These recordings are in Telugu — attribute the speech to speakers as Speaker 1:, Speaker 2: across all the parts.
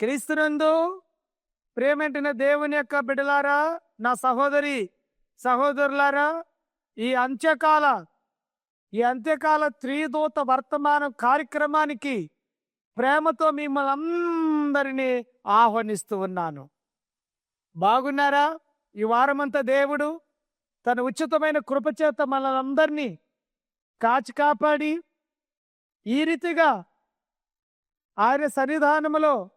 Speaker 1: క్రీస్తునందు ప్రేమెంటిన దేవుని యొక్క బిడలారా నా సహోదరి సహోదరులారా ఈ అంత్యకాల ఈ అంత్యకాల త్రిదూత వర్తమానం కార్యక్రమానికి ప్రేమతో మిమ్మల్ని అందరినీ ఆహ్వానిస్తూ ఉన్నాను. బాగున్నారా? ఈ వారమంతా దేవుడు తన ఉచితమైన కృపచేత మనల్ని అందరినీ కాచి కాపాడి ఈ రీతిగా ఆయన సన్నిధానములో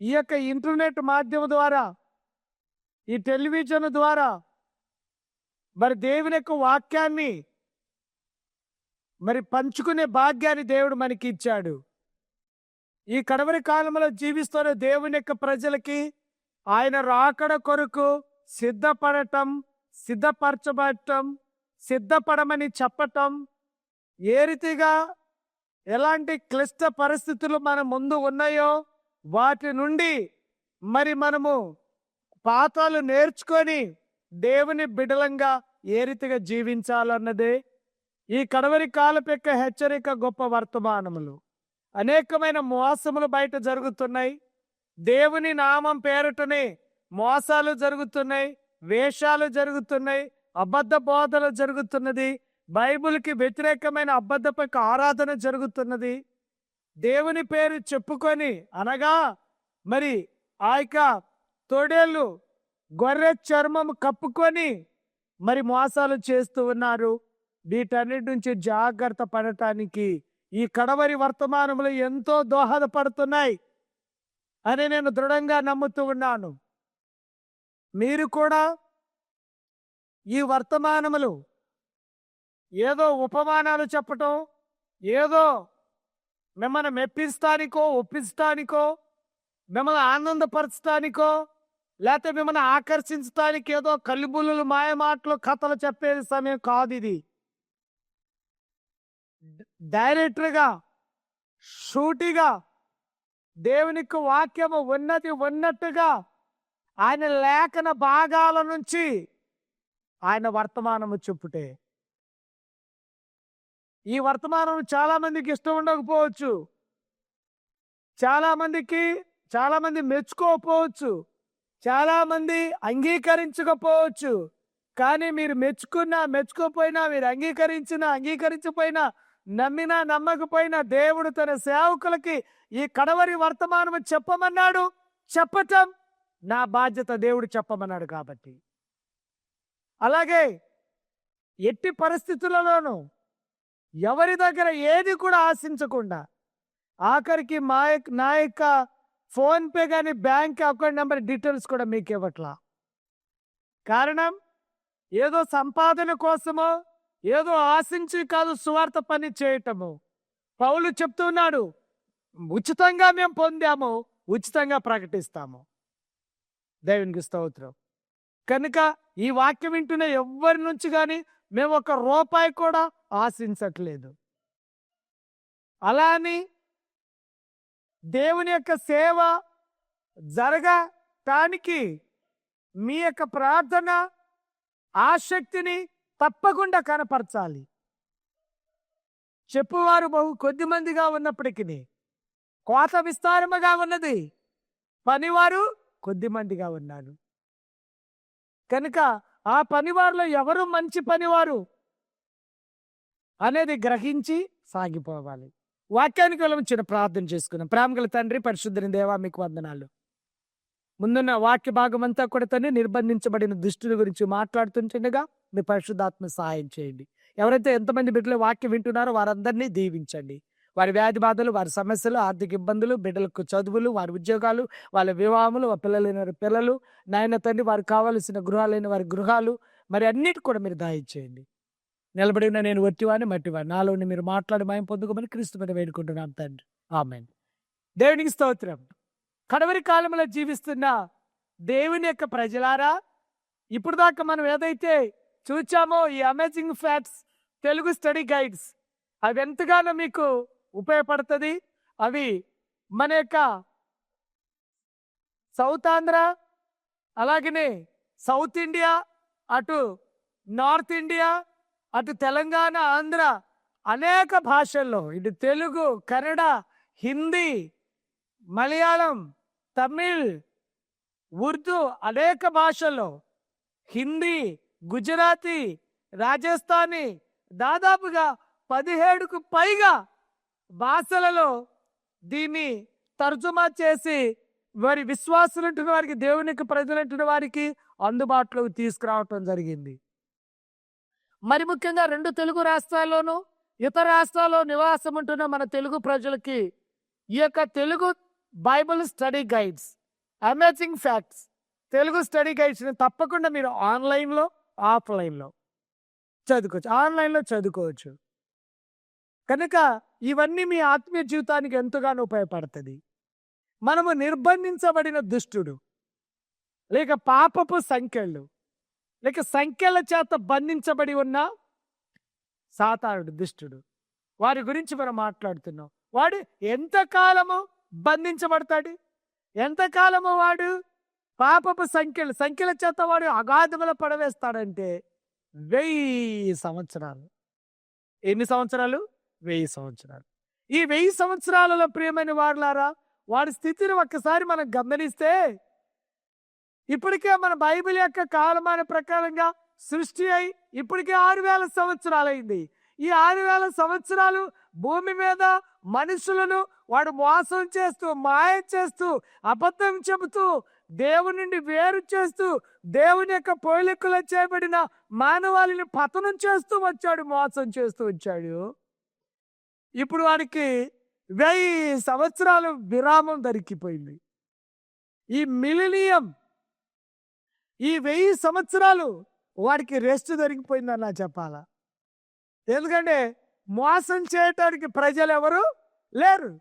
Speaker 1: ఈ యొక్క ఇంటర్నెట్ మాధ్యమం ద్వారా ఈ టెలివిజన్ ద్వారా మరి దేవుని యొక్క వాక్యాన్ని మరి పంచుకునే భాగ్యాన్ని దేవుడు మనకి ఇచ్చాడు ఈ కడవరి కాలంలో జీవిస్తున్న దేవుని యొక్క ప్రజలకి ఆయన రాకడ కొరకు సిద్ధపడటం సిద్ధపరచబడటం సిద్ధపడమని చెప్పటం ఏ రీతిగా ఎలాంటి క్లిష్ట పరిస్థితులు మన ముందు ఉన్నాయో వాటి నుండి మరి మనము పాఠాలు నేర్చుకొని దేవుని బిడలంగా ఏ రీతిగా జీవించాలన్నదే ఈ కడవరి కాలపు యొక్క హెచ్చరిక గొప్ప వర్తమానములు. అనేకమైన మోసములు బయట జరుగుతున్నాయి. దేవుని నామం పేరుటనే మోసాలు జరుగుతున్నాయి. వేషాలు జరుగుతున్నాయి. అబద్ధ బోధలు జరుగుతున్నది. బైబిల్కి వ్యతిరేకమైన అబద్ధపక ఆరాధన జరుగుతున్నది. దేవుని పేరు చెప్పుకొని అనగా మరి ఆ యొక్క తొడేళ్ళు గొర్రె చర్మం కప్పుకొని మరి మోసాలు చేస్తూ ఉన్నారు. వీటన్నిటి నుంచి జాగ్రత్త పడటానికి ఈ కడవరి వర్తమానములు ఎంతో దోహదపడుతున్నాయి అని నేను దృఢంగా నమ్ముతూ ఉన్నాను. మీరు కూడా ఈ వర్తమానములు ఏదో ఉపమానాలు చెప్పటం ఏదో మిమ్మల్ని మెప్పిస్తానికో ఒప్పించడానికో మిమ్మల్ని ఆనందపరచడానికో లేకపోతే మిమ్మల్ని ఆకర్షించడానికి ఏదో కల్లిబుల్లు మాయమాటలు కథలు చెప్పేది సమయం కాదు ఇది. డైరెక్టర్గా షూటిగా దేవునికి వాక్యము ఉన్నది ఉన్నట్టుగా ఆయన లేఖన భాగాల నుంచి ఆయన వర్తమానము చెప్పుటే. ఈ వర్తమానం చాలా మందికి ఇష్టం ఉండకపోవచ్చు. చాలా మందికి చాలా మంది మెచ్చుకోకపోవచ్చు. చాలా మంది అంగీకరించకపోవచ్చు. కానీ మీరు మెచ్చుకున్నా మెచ్చుకోపోయినా మీరు అంగీకరించినా అంగీకరించపోయినా నమ్మినా నమ్మకపోయినా దేవుడు తన సేవకులకి ఈ కడవరి వర్తమానం చెప్పమన్నాడు. చెప్పటం నా బాధ్యత దేవుడు చెప్పమన్నాడు కాబట్టి. అలాగే ఎట్టి పరిస్థితులలోనూ ఎవరి దగ్గర ఏది కూడా ఆశించకుండా ఆఖరికి మా యొక్క నా యొక్క ఫోన్పే కానీ బ్యాంక్ అకౌంట్ నెంబర్ డీటెయిల్స్ కూడా మీకు ఇవ్వట్లా. కారణం ఏదో సంపాదన కోసమో ఏదో ఆశించి కాదు సువార్త పని చేయటము. పౌలు చెప్తున్నాడు ఉచితంగా మేము పొందాము ఉచితంగా ప్రకటిస్తాము. దేవునికి స్తోత్రం. కనుక ఈ వాక్యం వింటున్న ఎవ్వరి నుంచి కానీ మేము ఒక రూపాయి కూడా ఆశించట్లేదు. అలా అని దేవుని యొక్క సేవ జరగటానికి మీ యొక్క ప్రార్థన ఆసక్తిని తప్పకుండా కనపరచాలి. చెప్పువారు బహు కొద్ది మందిగా ఉన్నప్పటికీ కోత విస్తారముగా ఉన్నది. పనివారు కొద్ది మందిగా ఉన్నారు. కనుక ఆ పనివారిలో ఎవరు మంచి పనివారు? అనేది గ్రహించి సాగిపోవాలి. వాక్యానికి వెళ్ళిన చిన్న ప్రార్థన చేసుకున్నాం ప్రేమగల తండ్రి పరిశుద్ధని దేవా మీకు వందనాలు. ముందున్న వాక్య భాగం అంతా కూడా తండ్రి నిర్బంధించబడిన దుష్టుల గురించి మాట్లాడుతుంటుండగా మీ పరిశుద్ధాత్మ సహాయం చేయండి. ఎవరైతే ఎంతమంది బిడ్డలు వాక్యం వింటున్నారో వారందరినీ దీవించండి. వారి వ్యాధి బాధలు వారి సమస్యలు ఆర్థిక ఇబ్బందులు బిడ్డలకు చదువులు వారి ఉద్యోగాలు వాళ్ళ వివాహములు వారి పిల్లలైన వారి పిల్లలు నాయన తండ్రి వారికి కావలసిన గృహాలైన వారి గృహాలు మరి అన్నిటి కూడా మీరు దాయిచ్చేయండి నిలబడిన నేను వట్టివాని మట్టివాని నాలోని మీరు మాట్లాడి మాయం పొందుకోమని క్రీస్తు మీద వేడుకుంటున్నాను తండ్రి. ఆమె దేవునికి స్తోత్రం. కడవరి కాలంలో జీవిస్తున్న దేవుని యొక్క ప్రజలారా ఇప్పుడు దాకా మనం ఏదైతే చూచామో ఈ amazing facts Telugu study guides అవి ఎంతగానో మీకు ఉపయోగపడుతుంది. అవి మన యొక్క సౌత్ ఆంధ్ర అలాగనే సౌత్ ఇండియా అటు నార్త్ ఇండియా అటు తెలంగాణ ఆంధ్ర అనేక భాషల్లో ఇటు తెలుగు కన్నడ హిందీ మలయాళం తమిళ్ ఉర్దూ అనేక భాషల్లో హిందీ గుజరాతీ రాజస్థానీ దాదాపుగా పదిహేడుకు పైగా భాషలలో దీన్ని తర్జుమా చేసి వారి విశ్వాసులు వారికి దేవునికి ప్రజలంటున్న వారికి అందుబాటులోకి తీసుకురావటం జరిగింది. మరి ముఖ్యంగా రెండు తెలుగు రాష్ట్రాల్లోనూ ఇతర రాష్ట్రాల్లో నివాసం ఉంటున్న మన తెలుగు ప్రజలకి ఈ యొక్క Telugu Bible study guides amazing facts Telugu study గైడ్స్ని తప్పకుండా మీరు ఆన్లైన్లో ఆఫ్లైన్లో చదువుకోవచ్చు. ఆన్లైన్లో చదువుకోవచ్చు. కనుక ఇవన్నీ మీ ఆత్మీయ జీవితానికి ఎంతగానో ఉపయోగపడుతుంది. మనము నిర్బంధించబడిన దుష్టుడు లేక పాపపు సంఖ్యలు లేక సంఖ్యల చేత బంధించబడి ఉన్న సాతానుడు దుష్టుడు. వారి గురించి మనం మాట్లాడుతున్నాం. వాడు ఎంతకాలము బంధించబడతాడు? ఎంతకాలము వాడు పాపపు సంఖ్యలు సంఖ్యల చేత వాడు అగాధముల పడవేస్తాడంటే వెయ్యి సంవత్సరాలు. ఎన్ని సంవత్సరాలు? వెయ్యి సంవత్సరాలు. ఈ వెయ్యి సంవత్సరాలలో ప్రియమైన వారులారా వాడి స్థితిని ఒక్కసారి మనం గమనిస్తే ఇప్పటికే మన బైబిల్ యొక్క కాలమాన ప్రకారంగా సృష్టి అయి ఇప్పటికే ఆరు వేల సంవత్సరాలైంది. ఈ ఆరు వేల సంవత్సరాలు భూమి మీద మనుషులను వాడు మోసం చేస్తూ మాయ చేస్తూ అబద్ధం చెబుతూ దేవుని నుండి వేరు చేస్తూ దేవుని యొక్క పోలికలో చేయబడిన మానవాళిని పతనం చేస్తూ వచ్చాడు మోసం చేస్తూ వచ్చాడు. ఇప్పుడు వాడికి వెయ్యి సంవత్సరాలు విరామం దొరికిపోయింది. ఈ మిలినియం ఈ వెయ్యి సంవత్సరాలు వాడికి రెస్ట్ దొరికిపోయిందని నా చెప్పాలా? ఎందుకంటే మోసం చేయటానికి ప్రజలు ఎవరు లేరు.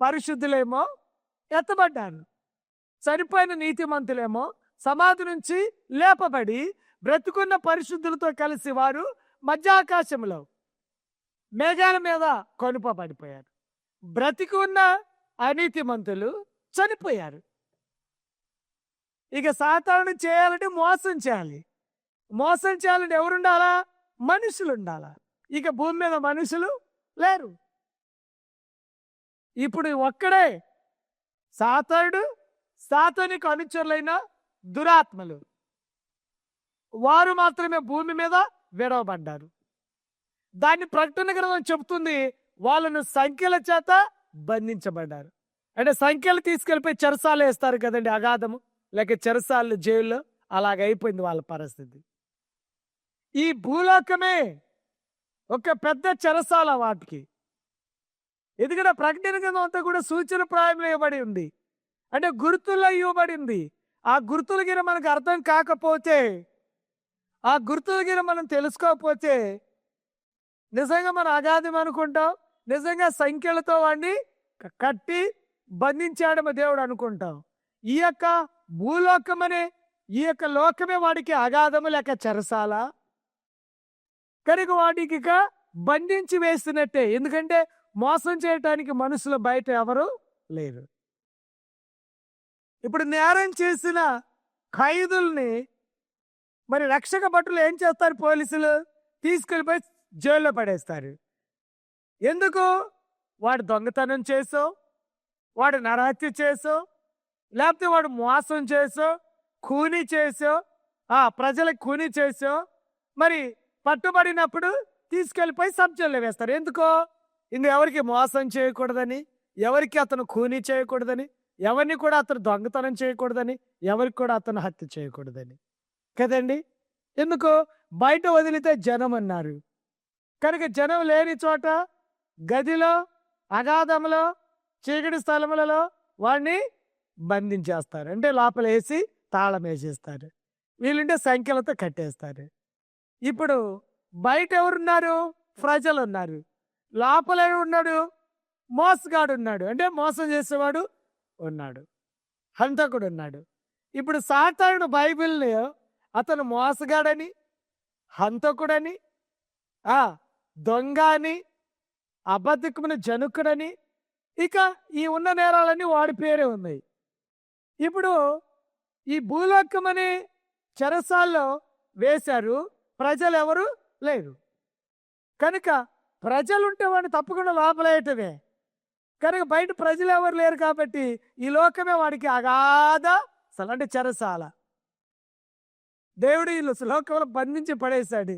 Speaker 1: పరిశుద్ధులేమో ఎత్తబడ్డారు. చనిపోయిన నీతిమంతులేమో సమాధి నుంచి లేపబడి బ్రతుకున్న పరిశుద్ధులతో కలిసి వారు మధ్యాకాశంలో మేఘాల మీద కొనుపబడిపోయారు. బ్రతికి ఉన్న అనీతిమంతులు చనిపోయారు. ఇక సాతాను చేయాలంటే మోసం చేయాలి. మోసం చేయాలంటే ఎవరుండాలా? మనుషులు ఉండాలా ఇక భూమి మీద మనుషులు లేరు. ఇప్పుడు ఒక్కడే సాతానుడు సాతానికి అనుచరులైన దురాత్మలు. వారు మాత్రమే భూమి మీద విడవబడ్డారు. దాన్ని ప్రకటన గ్రంథం చెబుతుంది వాళ్ళను సంఖ్యల చేత బంధించబడ్డారు. అంటే సంఖ్యలు తీసుకెళ్ళిపోయి చెరసాలు వేస్తారు కదండి అగాధము. లేక చెరసాలు జైల్లో అలాగ అయిపోయింది వాళ్ళ పరిస్థితి. ఈ భూలోకమే ఒక పెద్ద చెరసాల వాటికి. ఎందుకంటే ప్రకటన గ్రంథం అంతా కూడా సూచన ప్రాయంలో ఇవ్వబడి ఉంది. అంటే గుర్తుల్లో ఇవ్వబడింది ఆ గుర్తుల గిర మనకు అర్థం కాకపోతే ఆ గుర్తుల గిర మనం తెలుసుకోకపోతే నిజంగా మనం అగాధం అనుకుంటాం నిజంగా సంఖ్యలతో వాడిని కట్టి బంధించాడమ దేవుడు అనుకుంటాం. ఈ యొక్క భూలోకం అనే ఈ యొక్క లోకమే వాడికి అగాధము లేక చెరసాల? కనుక వాడికి ఇక బంధించి వేస్తున్నట్టే ఎందుకంటే మోసం చేయటానికి మనుషులు బయట ఎవరు లేరు. ఇప్పుడు నేరం చేసిన ఖైదుల్ని మరి రక్షక భటులు ఏం చేస్తారు పోలీసులు? తీసుకెళ్ళిపోయి జైల్లో పడేస్తారు. ఎందుకు? వాడు దొంగతనం చేసావు వాడు నరహత్య చేసావు లేకపోతే వాడు మోసం చేసో కూని చేసో ఆ ప్రజలకు కూని చేసో మరి పట్టుబడినప్పుడు తీసుకెళ్ళిపోయి సబ్ వేస్తారు. ఎందుకో? ఇంక ఎవరికి మోసం చేయకూడదని ఎవరికి అతను కూని చేయకూడదని ఎవరిని కూడా అతను దొంగతనం చేయకూడదని ఎవరికి కూడా అతను హత్య చేయకూడదని. కదండి? ఎందుకు? బయట వదిలితే జనం అన్నారు. కనుక జనం లేని చోట గదిలో అగాధంలో చీకటి స్థలములలో వాడిని బంధించేస్తారు. అంటే లోపల వేసి తాళం వేసేస్తారు. వీళ్ళుంటే సంఖ్యలతో కట్టేస్తారు. ఇప్పుడు బయట ఎవరున్నారు? ప్రజలు ఉన్నారు లోపల ఉన్నాడు మోసగాడు ఉన్నాడు. అంటే మోసం చేసేవాడు ఉన్నాడు. హంతకుడు ఉన్నాడు. ఇప్పుడు సాతానుడు బైబిల్ని అతను మోసగాడని హంతకుడని ఆ దొంగ అని అబద్ధకమైన జనుకుడని ఇక ఈ ఉన్న నేరాలన్నీ వాడి పేరే ఉన్నాయి. ఇప్పుడు ఈ భూలోకం అనే చెరసాల్లో వేశారు. ప్రజలు ఎవరు లేరు. కనుక ప్రజలుంటే వాడిని తప్పకుండా లోపలేయటమే. కనుక బయట ప్రజలు ఎవరు లేరు కాబట్టి ఈ లోకమే వాడికి అగాధ అసలు అంటే చెరసాల. దేవుడు ఈ లోకంలో బంధించి పడేశాడు.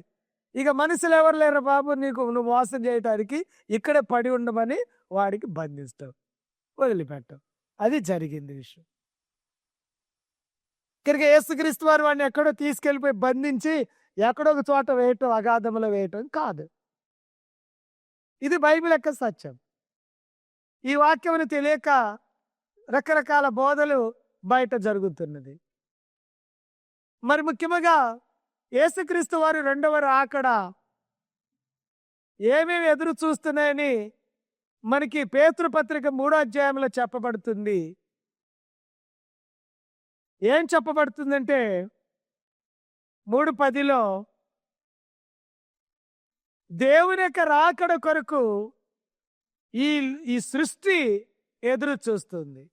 Speaker 1: ఇక మనుషులు ఎవరు లేరు బాబు నీకు నువ్వు మోసం చేయటానికి ఇక్కడే పడి ఉండమని వాడికి బంధిస్తావు. వదిలిపెట్టవు. అది జరిగింది విషయం. ఇక్కడికి యేసుక్రీస్తు వారు వాడిని ఎక్కడో తీసుకెళ్ళిపోయి బంధించి ఎక్కడో ఒక చోట వేయటం అగాధంలో వేయటం కాదు. ఇది బైబిల్ యొక్క సత్యం. ఈ వాక్యమును తెలియక రకరకాల బోధలు బయట జరుగుతున్నది. మరి ముఖ్యంగా యేసుక్రీస్తు వారు రెండవ రాకడ ఏమేమి ఎదురు చూస్తున్నాయని మనకి పేతృపత్రిక మూడో అధ్యాయంలో చెప్పబడుతుంది. ఏం చెప్పబడుతుందంటే మూడు పదిలో దేవుని యొక్క రాకడ కొరకు ఈ ఈ సృష్టి ఎదురు చూస్తుంది.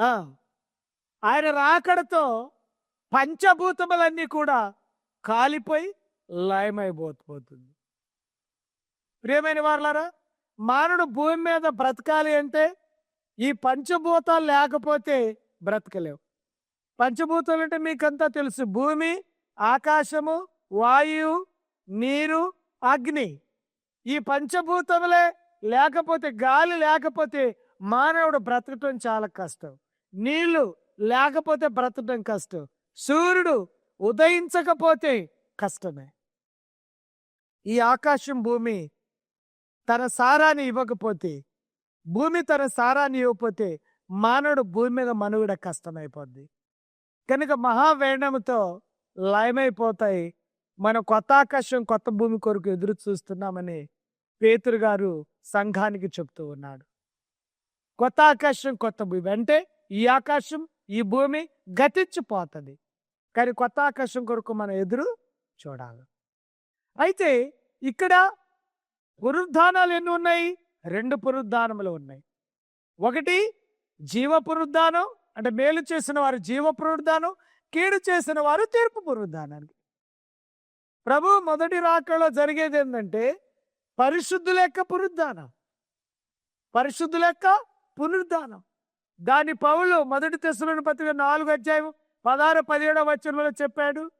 Speaker 1: ఆ, ఆయన రాకడతో పంచభూతములన్నీ కూడా కాలిపోయి లయమైపోతుంది. ప్రియమైన వాళ్ళారా మానవుడు భూమి మీద బ్రతకాలి అంటే ఈ పంచభూతాలు లేకపోతే బ్రతకలేవు. పంచభూతాలు అంటే మీకంతా తెలుసు. భూమి ఆకాశము వాయువు నీరు అగ్ని. ఈ పంచభూతములే లేకపోతే గాలి లేకపోతే మానవుడు బ్రతకటం చాలా కష్టం. నీళ్ళు లేకపోతే బ్రతకటం కష్టం. సూర్యుడు ఉదయించకపోతే కష్టమే. ఈ ఆకాశం భూమి తన సారాన్ని ఇవ్వకపోతే భూమి తన సారాన్ని ఇవ్వకపోతే మానవుడు భూమి మీద మనుగడ కష్టమైపోద్ది. కనుక మహావేణముతో లయమైపోతాయి. మన కొత్త ఆకాశం కొత్త భూమి కొరకు ఎదురు చూస్తున్నామని పేతురు గారు సంఘానికి చెప్తూ ఉన్నాడు. కొత్త ఆకాశం కొత్త భూమి. అంటే ఈ ఆకాశం ఈ భూమి గతించిపోతుంది. కానీ కొత్త ఆకాశం కొరకు మనం ఎదురు చూడాలి. అయితే ఇక్కడ పునరుద్ధానాలు ఎన్ని ఉన్నాయి? రెండు పునరుద్ధానములు ఉన్నాయి. ఒకటి జీవ పునరుద్ధానం అంటే మేలు చేసిన వారు జీవ పునరుద్ధానం కీడు చేసిన వారు తీర్పు పునరుద్ధానానికి ప్రభు మొదటి రాకలో జరిగేది ఏంటంటే పరిశుద్ధుల యొక్క పునరుద్ధానం. పరిశుద్ధుల యొక్క పునరుద్ధానం. దాని పౌలు మొదటి తెశలోని పత్రిక నాలుగు అధ్యాయం పదహారు పదిహేడవ వచనంలో చెప్పాడు.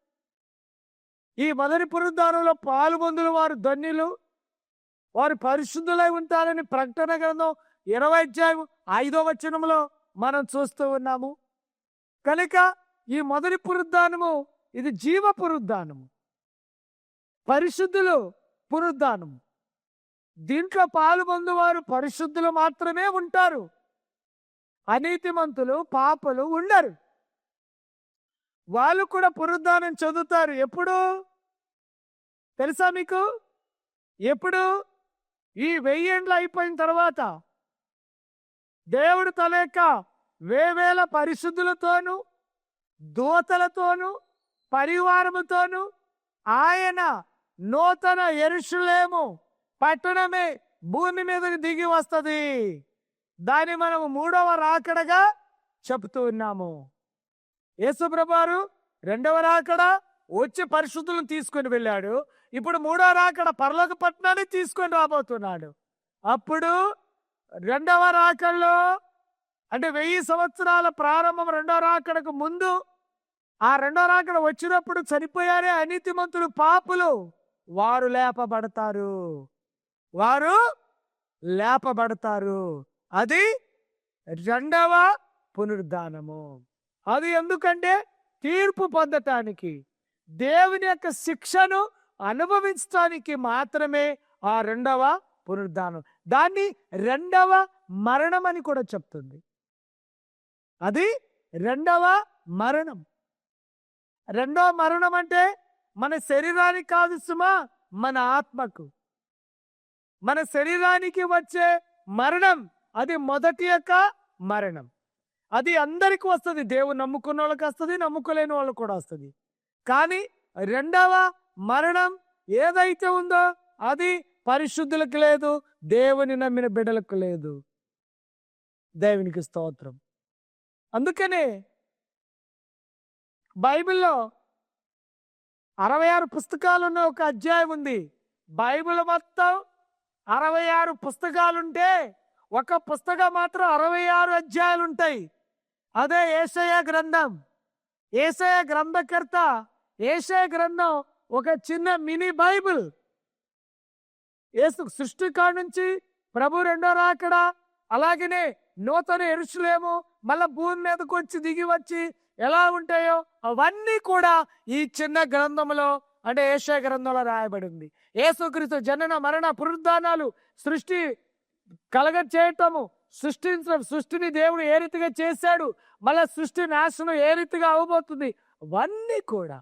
Speaker 1: ఈ మొదటి పునరుద్ధానంలో పాల్గొందులు వారు ధన్యులు. వారు పరిశుద్ధులై ఉంటారని ప్రకటన గ్రంథం ఇరవై అధ్యాయం ఐదో వచనంలో మనం చూస్తూ ఉన్నాము. కనుక ఈ మొదటి పునరుద్ధానము ఇది జీవ పునరుద్ధానము పరిశుద్ధులు పునరుద్ధానము దీంట్లో పాల్గొందు పరిశుద్ధులు మాత్రమే ఉంటారు. అనీతిమంతులు పాపలు ఉండరు. వాళ్ళు కూడా పునరుద్ధానం చదువుతారు. ఎప్పుడు? తెలుసా మీకు? ఎప్పుడు? ఈ వెయ్యేండ్లు అయిపోయిన తర్వాత. దేవుడు తన యొక్క వేవేల పరిశుద్ధులతోనూ దూతలతోనూ పరివారముతోనూ ఆయన నూతన ఎరుషులేము పట్టణమే భూమి మీదకి దిగి వస్తుంది. దాన్ని మనం మూడవ రాకడగా చెబుతూ ఉన్నాము. యేసుప్రభారు రెండవ రాకడ వచ్చి పరిశుద్ధులను తీసుకొని వెళ్ళాడు. ఇప్పుడు మూడో రాకడ పర్లోక పట్టణాన్ని తీసుకొని రాబోతున్నాడు. అప్పుడు రెండవ రాకల్లో అంటే వెయ్యి సంవత్సరాల ప్రారంభం రెండో రాకడకు ముందు ఆ రెండో రాకడ వచ్చినప్పుడు చనిపోయారే అనీతిమంతులు పాపులు. వారు లేపబడతారు. వారు లేపబడతారు. అది రెండవ పునరుద్ధానము. అది ఎందుకంటే తీర్పు పొందటానికి దేవుని యొక్క శిక్షను అనుభవించడానికి మాత్రమే ఆ రెండవ పునరుద్ధానం. దాన్ని రెండవ మరణం అని కూడా చెప్తుంది. అది రెండవ మరణం. రెండవ మరణం అంటే మన శరీరానికి కాదు సుమా మన ఆత్మకు. మన శరీరానికి వచ్చే మరణం అది మొదటి యొక్క మరణం. అది అందరికి వస్తుంది దేవుని నమ్ముకున్న వాళ్ళకి వస్తుంది నమ్ముకోలేని వాళ్ళకి కూడా వస్తుంది. కానీ రెండవ మరణం ఏదైతే ఉందో అది పరిశుద్ధులకు లేదు దేవుని నమ్మిన బిడ్డలకు లేదు. దేవునికి స్తోత్రం. అందుకనే బైబిల్లో అరవై ఆరు పుస్తకాలున్న ఒక అధ్యాయం ఉంది. బైబిల్ మొత్తం అరవై ఆరు పుస్తకాలుంటే ఒక పుస్తకం మాత్రం అరవై ఆరు అధ్యాయాలు ఉంటాయి అదే ఏసయ గ్రంథం. ఏసయ గ్రంథకర్త ఏసయ గ్రంథం ఒక చిన్న మినీ బైబిల్. ఏసు సృష్టి కాడ నుంచి ప్రభు రెండో రాకడ అలాగనే నూతన ఎరుషులేమో మళ్ళా భూమి మీదకి వచ్చి దిగి వచ్చి ఎలా ఉంటాయో అవన్నీ కూడా ఈ చిన్న గ్రంథంలో అంటే ఏషియా గ్రంథంలో రాయబడింది. ఏసుక్రీస్తు జనన మరణ పునరుద్ధానాలు సృష్టి కలగ చేయటము సృష్టించడం సృష్టిని దేవుడు ఏ రీతిగా చేశాడు మళ్ళా సృష్టి నాశనం ఏ రీతిగా అవబోతుంది అవన్నీ కూడా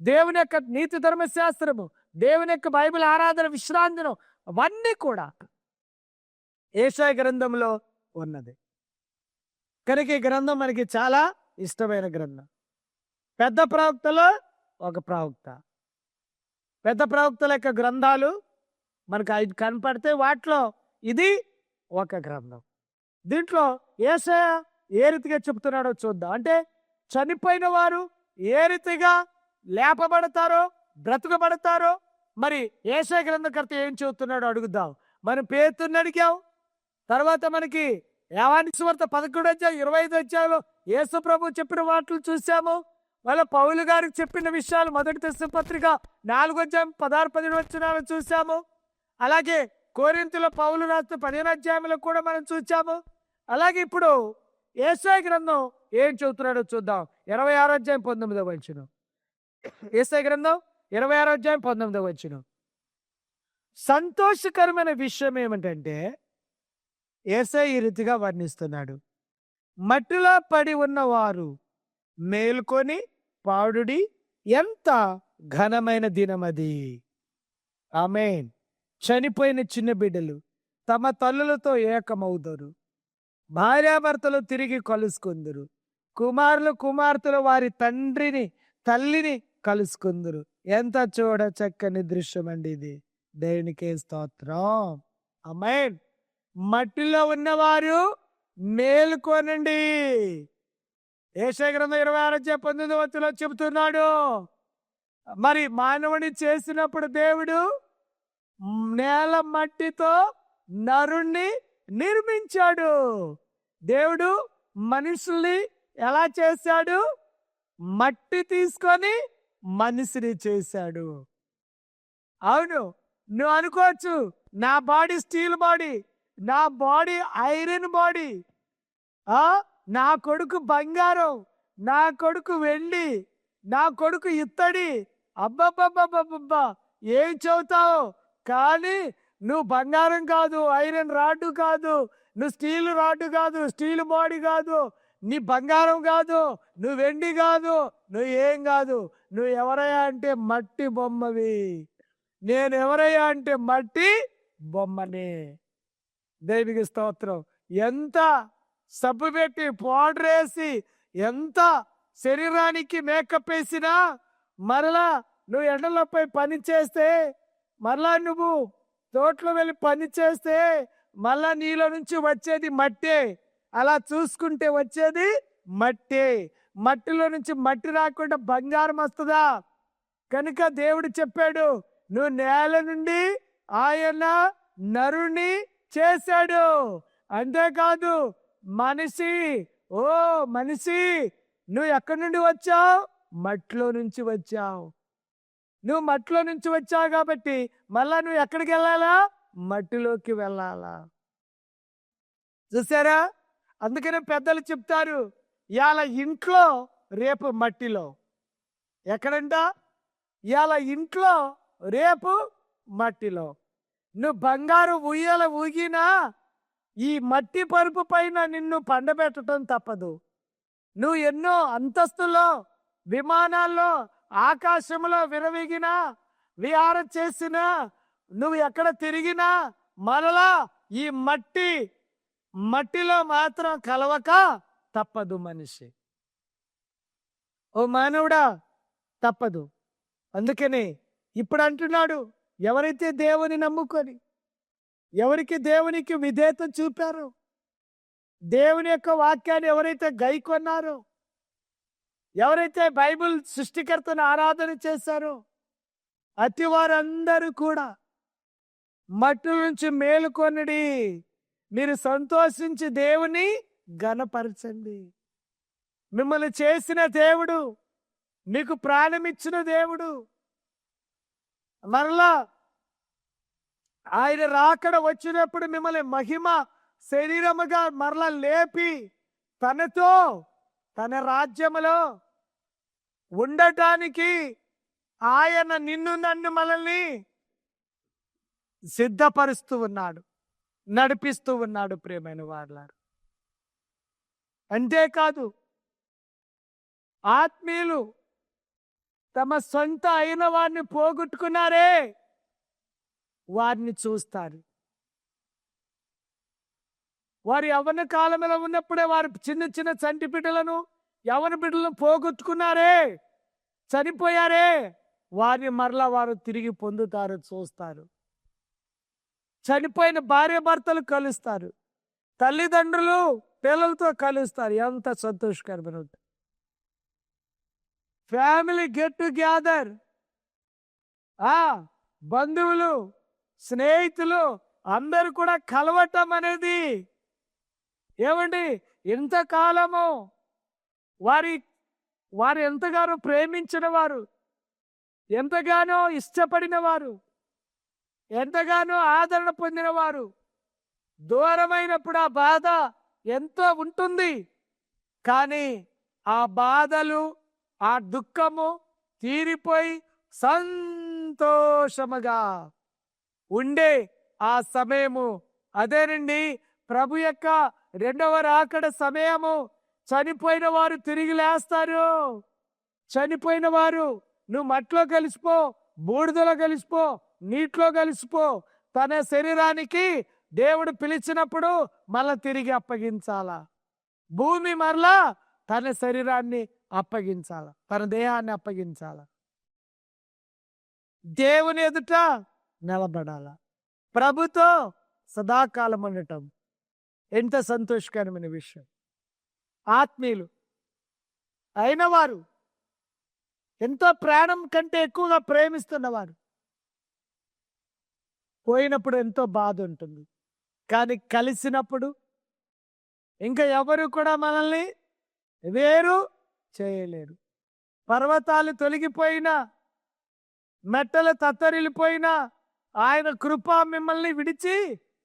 Speaker 1: దేవుని యొక్క నీతి ధర్మశాస్త్రము దేవుని యొక్క బైబిల్ ఆరాధన విశ్రాంతిను అవన్నీ కూడా ఏషాయ గ్రంథంలో ఉన్నది. కనుక ఈ గ్రంథం మనకి చాలా ఇష్టమైన గ్రంథం. పెద్ద ప్రవక్తలో ఒక ప్రవక్త. పెద్ద ప్రవక్తల యొక్క గ్రంథాలు మనకు ఐదు కనపడితే వాటిలో ఇది ఒక గ్రంథం. దీంట్లో ఏసయ ఏ రీతిగా చెప్తున్నాడో చూద్దాం. అంటే చనిపోయిన వారు ఏ రీతిగా లేపబడతారో బ్రతుకబడతారో మరి ఏసే గ్రంథకర్త ఏం చెబుతున్నాడో అడుగుదాం. మనం పేతుని అడిగాం. తర్వాత మనకి యావాని సువార్త పదకొండు అధ్యాయం ఇరవై ఐదు అధ్యాయంలో యేసు ప్రభు చెప్పిన మాటలు చూసాము. వాళ్ళ పౌలు గారికి చెప్పిన విషయాలు మొదటి తెస్త పత్రిక నాలుగు అధ్యాయం పదహారు పదిహేను వచ్చినాలు చూసాము. అలాగే కోరింతలో పౌలు రాసిన పదిహేను అధ్యాయంలో కూడా మనం చూసాము. అలాగే ఇప్పుడు ఏసాయి గ్రంథం ఏం చెబుతున్నాడో చూద్దాం. ఇరవై ఆరో అధ్యాయం పంతొమ్మిదో వచ్చిన ఏసాయి గ్రంథం ఇరవై ఆరో అధ్యాయం పంతొమ్మిదో వచ్చిన. సంతోషకరమైన విషయం ఏమిటంటే ఏసై ఈ రీతిగా వర్ణిస్తున్నాడు. మట్టిలో పడి ఉన్నవారు మేల్కొని పాడుడి ఎంత ఘనమైన దినమది ఆమెన్. చనిపోయిన చిన్న బిడ్డలు తమ తల్లులతో ఏకమవుతారు భార్యాభర్తలు తిరిగి కలుసుకుందరు. కుమారులు కుమార్తెలు వారి తండ్రిని తల్లిని కలుసుకుందరు. ఎంత చూడ చక్కని దృశ్యం అండి ఇది. దేవునికే స్తోత్రం. అమ్మాయి మట్టిలో ఉన్నవారు మేలుకోనండి. ఏషగ్రంథం ఇరవై ఆరు అధ్యాయం పంతొమ్మిది వచ్చిలో చెబుతున్నాడు. మరి మానవుని చేసినప్పుడు దేవుడు నేల మట్టితో నరుణ్ణి నిర్మించాడు. దేవుడు మనుషుల్ని ఎలా చేశాడు? మట్టి తీసుకొని మనిషిని చేశాడు. అవును నువ్వు అనుకోవచ్చు నా బాడీ స్టీల్ బాడీ నా బాడీ ఐరన్ బాడీ ఆ నా కొడుకు బంగారం నా కొడుకు వెండి నా కొడుకు ఇత్తడి. అబ్బబ్బబ్బబ్బబ్బా ఏం చదువుతావు? కానీ నువ్వు బంగారం కాదు ఐరన్ రాడ్డు కాదు నువ్వు స్టీల్ రాడ్డు కాదు స్టీల్ బాడీ కాదు నీ బంగారం కాదు నువ్వు వెండి కాదు నువ్వు ఏం కాదు. నువ్వు ఎవరయ్యా అంటే మట్టి బొమ్మవి. నేను ఎవరయ్యా అంటే మట్టి బొమ్మనే. దైవిక స్తోత్రం. ఎంత సబ్బు పెట్టి పౌడర్ వేసి ఎంత శరీరానికి మేకప్ వేసినా మరలా నువ్వు ఎండలపై పని చేస్తే మరలా నువ్వు తోటలో వెళ్ళి పని చేస్తే మళ్ళా నీలో నుంచి వచ్చేది మట్టే. అలా చూసుకుంటే వచ్చేది మట్టే. మట్టిలో నుంచి మట్టి రాకుండా బంగారం వస్తుందా? కనుక దేవుడు చెప్పాడు నువ్వు నేల నుండి ఆయన నరుని చేశాడు. అంతేకాదు మనిషి ఓ మనిషి నువ్వు ఎక్కడి నుండి వచ్చావు? మట్టిలో నుంచి వచ్చావు. నువ్వు మట్టిలో నుంచి వచ్చావు కాబట్టి మళ్ళా నువ్వు ఎక్కడికి వెళ్ళాలా? మట్టిలోకి వెళ్ళాలా. చూసారా? అందుకనే పెద్దలు చెప్తారు ఇవాళ ఇంట్లో రేపు మట్టిలో. ఎక్కడంట? ఇవాళ ఇంట్లో రేపు మట్టిలో. నువ్వు బంగారు ఉయ్యాల ఊగినా ఈ మట్టి పరుపు పైన నిన్ను పండబెట్టడం తప్పదు. నువ్వు ఎన్నో అంతస్తులో విమానాల్లో ఆకాశంలో విరవిగినా విహారం చేసినా నువ్వు ఎక్కడ తిరిగినా మరలా ఈ మట్టి మట్టిలో మాత్రం కలవక తప్పదు మనిషి. ఓ మానవుడా తప్పదు. అందుకనే ఇప్పుడు అంటున్నాడు ఎవరైతే దేవుని నమ్ముకొని ఎవరికి దేవునికి విధేయత చూపారో దేవుని యొక్క వాక్యాన్ని ఎవరైతే గైకొన్నారో ఎవరైతే బైబిల్ సృష్టికర్తను ఆరాధన చేశారో అతి వారందరూ కూడా మట్టు నుంచి మేలుకొనడి మీరు సంతోషించి దేవుని గణపరచండి మిమ్మల్ని చేసిన దేవుడు మీకు ప్రాణమిచ్చిన దేవుడు. మరలా ఆయన రాకడ వచ్చినప్పుడు మిమ్మల్ని మహిమ శరీరముగా మరలా లేపి తనతో తన రాజ్యములో ఉండటానికి ఆయన నిన్ను నన్ను మనల్ని సిద్ధపరుస్తూ ఉన్నాడు నడిపిస్తూ ఉన్నాడు ప్రేమైన వాళ్ళారు అంతేకాదు ఆత్మీయులు తమ సొంత అయిన వారిని పోగొట్టుకున్నారే. వారిని చూస్తారు. వారి యవన కాలంలో ఉన్నప్పుడే వారి చిన్న చిన్న చంటి బిడ్డలను యవన బిడ్డలను పోగొట్టుకున్నారే. చనిపోయారే. వారిని మరలా వారు తిరిగి పొందుతారు చూస్తారు. చనిపోయిన భార్య భర్తలు కలుస్తారు. తల్లిదండ్రులు పిల్లలతో కలుస్తారు. ఎంత సంతోషకరమైన ఉంటుంది. ఫ్యామిలీ గెట్ టుగెదర్ ఆ బంధువులు స్నేహితులు అందరు కూడా కలవటం అనేది ఏమండి? ఇంతకాలము వారి వారు ఎంతగానో ప్రేమించిన వారు ఎంతగానో ఇష్టపడిన వారు ఎంతగానో ఆదరణ పొందిన వారు దూరమైనప్పుడు ఆ బాధ ఎంతో ఉంటుంది. కానీ ఆ బాధలు ఆ దుఃఖము తీరిపోయి సంతోషముగా ఉండే ఆ సమయము అదేనండి. ప్రభు యొక్క రెండవ రాకడ సమయము. చనిపోయిన వారు తిరిగి లేస్తారు. చనిపోయిన వారు నువ్వు మట్లో కలిసిపో బూడిదలో కలిసిపో నీటిలో కలిసిపో తన శరీరానికి దేవుడు పిలిచినప్పుడు మళ్ళా తిరిగి అప్పగించాలా? భూమి మరలా తన శరీరాన్ని అప్పగించాల? తన దేహాన్ని అప్పగించాల? దేవుని ఎదుట నిలబడాల? ప్రభుతో సదాకాలం ఉండటం ఎంత సంతోషకరమైన విషయం. ఆత్మీయులు అయిన వారు ఎంతో ప్రాణం కంటే ఎక్కువగా ప్రేమిస్తున్నవారు పోయినప్పుడు ఎంతో బాధ ఉంటుంది. కానీ కలిసినప్పుడు ఇంకా ఎవరు కూడా మనల్ని వేరు చేయలేరు. పర్వతాలు తొలగిపోయినా మెట్టలు తత్తరిల్లిపోయినా ఆయన కృప మిమ్మల్ని విడిచి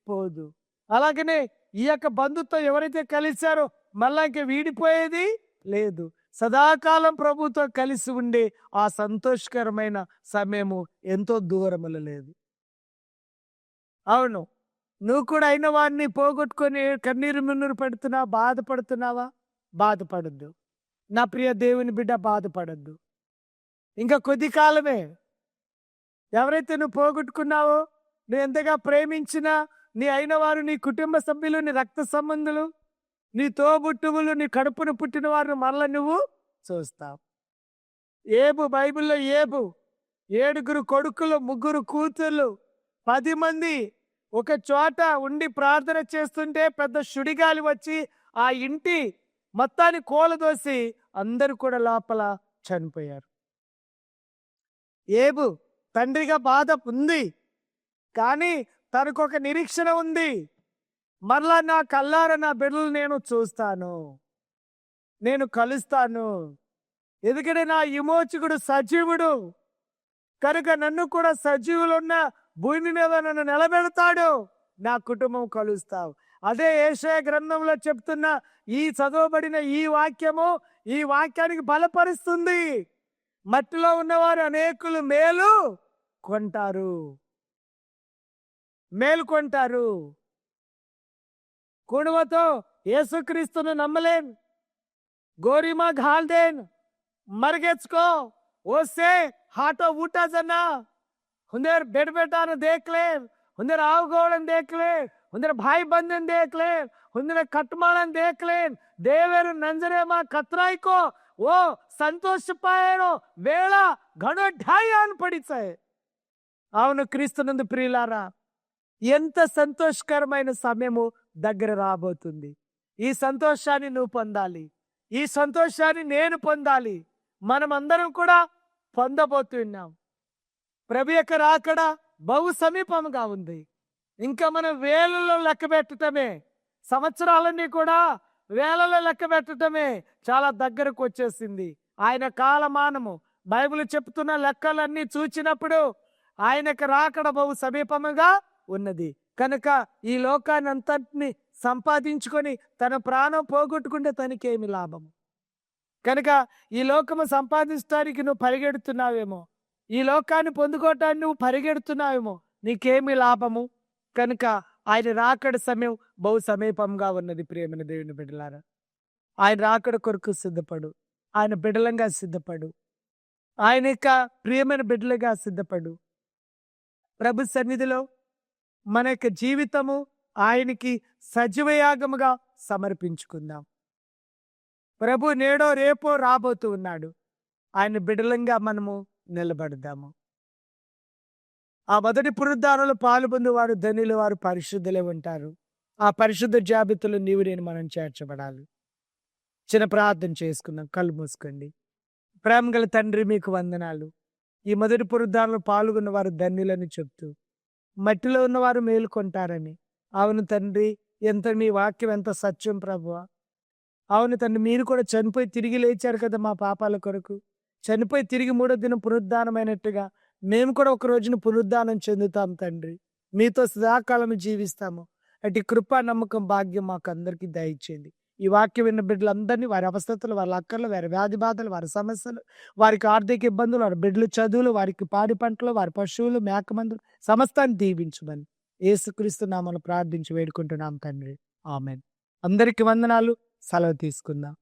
Speaker 1: పోదు. అలాగనే ఈ యొక్క బంధుత్వం ఎవరైతే కలిశారో మళ్ళా ఇంక వీడిపోయేది లేదు. సదాకాలం ప్రభుతో కలిసి ఉండే ఆ సంతోషకరమైన సమయము ఎంతో దూరములు లేదు. అవును. నువ్వు కూడా అయిన వాడిని పోగొట్టుకొని కన్నీరు మిన్నీరు పడుతున్నా బాధపడుతున్నావా? బాధపడద్దు. నా ప్రియ దేవుని బిడ్డ బాధపడద్దు. ఇంకా కొద్ది కాలమే. ఎవరైతే నువ్వు పోగొట్టుకున్నావో నువ్వు ఎంతగా ప్రేమించినా నీ అయిన వారు నీ కుటుంబ సభ్యులు నీ రక్త సంబంధులు నీ తోబుట్టువులు నీ కడుపును పుట్టిన వారిని మరల నువ్వు చూస్తావు. ఏబు బైబిల్లో ఏబు. ఏడుగురు కొడుకులు ముగ్గురు కూతుర్లు పది మంది ఒక చోట ఉండి ప్రార్థన చేస్తుంటే పెద్ద సుడిగాలి వచ్చి ఆ ఇంటి మొత్తాన్ని కూలదోసి అందరూ కూడా లోపల చనిపోయారు. ఏబు తండ్రిగా బాధ ఉంది. కానీ తనకు ఒక నిరీక్షణ ఉంది. మరలా నా కల్లార నా బిడ్డలు నేను చూస్తాను. నేను కలుస్తాను. ఎందుకంటే నా విమోచకుడు సజీవుడు. కనుక నన్ను కూడా సజీవులున్న భూమి మీద నన్ను నిలబెడతాడు నా కుటుంబం కలుస్తావు. అదే ఏషయ గ్రంథంలో చెప్తున్న ఈ చదవబడిన ఈ వాక్యము ఈ వాక్యానికి బలపరుస్తుంది. మట్టిలో ఉన్నవారు అనేకులు మేలు కొంటారు. మేలుకొంటారు కుణువతో యేసుక్రీస్తును నమ్మలేం. గోరిమా ఘాల్దేన్. మరిగెచ్చుకో ओसे हाटो ऊटा जना हुंदेर बेट बेटा ने देख ले हुंदेर आव गोड़न देख ले हुंदेर भाई बंधन देख ले उन्होंने कटमालन देख लेन देवेर नंजरे मा कतराई को वो సంతోష పాయను వేళ ఘనఢాయి అని పడిచాయి అవును క్రీస్తునందు ప్రియులారా ఎంత సంతోషకరమైన సమయము దగ్గర రాబోతుంది ఈ సంతోషాన్ని నువ్వు పొందాలి ఈ సంతోషాన్ని నేను పొందాలి మనమందరం కూడా పొందబోతున్నాం. ప్రభు యొక్క రాకడ బహు సమీపంగా ఉంది. ఇంకా మనం వేలలో లెక్క పెట్టడమే సంవత్సరాలన్నీ కూడా వేలలో లెక్క పెట్టడమే చాలా దగ్గరకు వచ్చేసింది. ఆయన కాలమానము బైబిల్ చెప్తున్న లెక్కలన్నీ చూచినప్పుడు ఆయనకు రాకడ బహు సమీపముగా ఉన్నది. కనుక ఈ లోకాన్ని అంతటిని సంపాదించుకొని తన ప్రాణం పోగొట్టుకుంటే తనకేమి లాభము? కనుక ఈ లోకము సంపాదించడానికి నువ్వు పరిగెడుతున్నావేమో. ఈ లోకాన్ని పొందుకోవటాన్ని నువ్వు పరిగెడుతున్నావేమో. నీకేమి లాభము? కనుక ఆయన రాకడ సమయం బహు సమీపంగా ఉన్నది ప్రేమన దేవుని బిడ్డలారా. ఆయన రాకడ కొరకు సిద్ధపడు. ఆయన బిడ్డలంగా సిద్ధపడు. ఆయన యొక్క ప్రియమైన బిడ్డలుగా సిద్ధపడు. ప్రభు సన్నిధిలో మన యొక్క జీవితము ఆయనకి సజీవయాగముగా సమర్పించుకుందాం. ప్రభు నేడో రేపో రాబోతూ ఉన్నాడు. ఆయన బిడలంగా మనము నిలబడదాము. ఆ మొదటి పునరుద్ధానంలో పాల్పొంది వారు ధనులు వారు పరిశుద్ధులే ఉంటారు. ఆ పరిశుద్ధ జాబితాలో నీవు నేను మనం చేర్చబడాలి. చిన్న ప్రార్థన చేసుకుందాం. కళ్ళు మూసుకోండి. ప్రేమ గల తండ్రి మీకు వందనాలు. ఈ మొదటి పునరుద్ధానంలో పాల్గొన్న వారు ధన్యులని చెప్తూ మట్టిలో ఉన్నవారు మేలుకొంటారని. అవును తండ్రి ఎంత మీ వాక్యం ఎంత సత్యం ప్రభువా అవును తండ్రి మీరు కూడా చనిపోయి తిరిగి లేచారు కదా మా పాపాల కొరకు. చనిపోయి తిరిగి మూడో దినం పునరుద్ధానమైనట్టుగా మేము కూడా ఒక రోజున పునరుద్ధానం చెందుతాం తండ్రి. మీతో సదాకాలం జీవిస్తాము. అటు కృప నమ్మకం భాగ్యం మాకు అందరికీ దయచేయండి. ఈ వాక్యం విన్న బిడ్డలందరినీ వారి అవస్థతలు వారి అక్కర్లు వారి వ్యాధి బాధలు వారి సమస్యలు వారికి ఆర్థిక ఇబ్బందులు వారి బిడ్డలు చదువులు వారికి పాడి పంటలు వారి పశువులు మేకమందులు సమస్తాన్ని దీవించమని ఏసుక్రీస్తు నామను ప్రార్థించి వేడుకుంటున్నాం తండ్రి. ఆమెన్. అందరికి వందనాలు. సెలవు తీసుకుందాం.